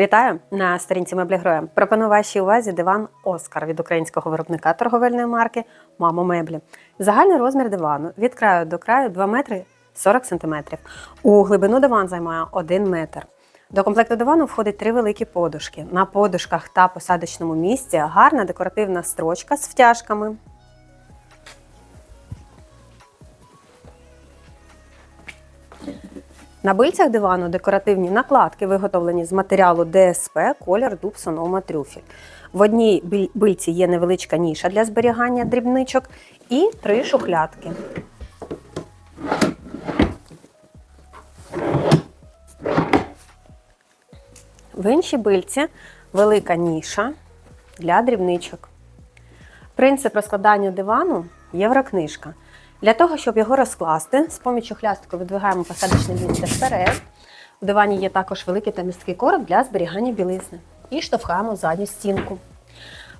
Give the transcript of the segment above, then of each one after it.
Вітаю на сторінці меблі Гроя. Пропоную вашій увазі диван Оскар від українського виробника торговельної марки Мамо Меблі. Загальний розмір дивану від краю до краю 2 метри 40 сантиметрів. У глибину диван займає 1 метр. До комплекту дивану входить три великі подушки. На подушках та посадочному місці гарна декоративна строчка з втяжками. На бильцях дивану декоративні накладки, виготовлені з матеріалу ДСП, колір дуб Sonoma трюфель. В одній бильці є невеличка ніша для зберігання дрібничок і три шухлядки. В іншій бильці велика ніша для дрібничок. Принцип розкладання дивану єврокнижка. Для того, щоб його розкласти, з помічю хлястику видвигаємо посадочне місце вперед. У дивані є також великий та місткий короб для зберігання білизни. І штовхаємо задню стінку.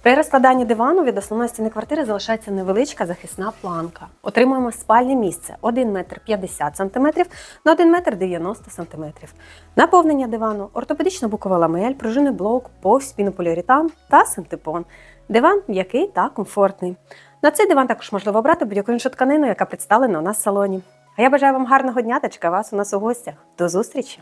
При розкладанні дивану від основної стіни квартири залишається невеличка захисна планка. Отримуємо спальне місце 1 метр 50 см на 1 метр 90 см. Наповнення дивану, ортопедична букова ламель, пружинний блок, повз пінополіуретан та синтепон. Диван м'який та комфортний. На цей диван також можливо обрати будь-яку іншу тканину, яка представлена у нас в салоні. А я бажаю вам гарного дня та чекаю вас у нас у гостях. До зустрічі!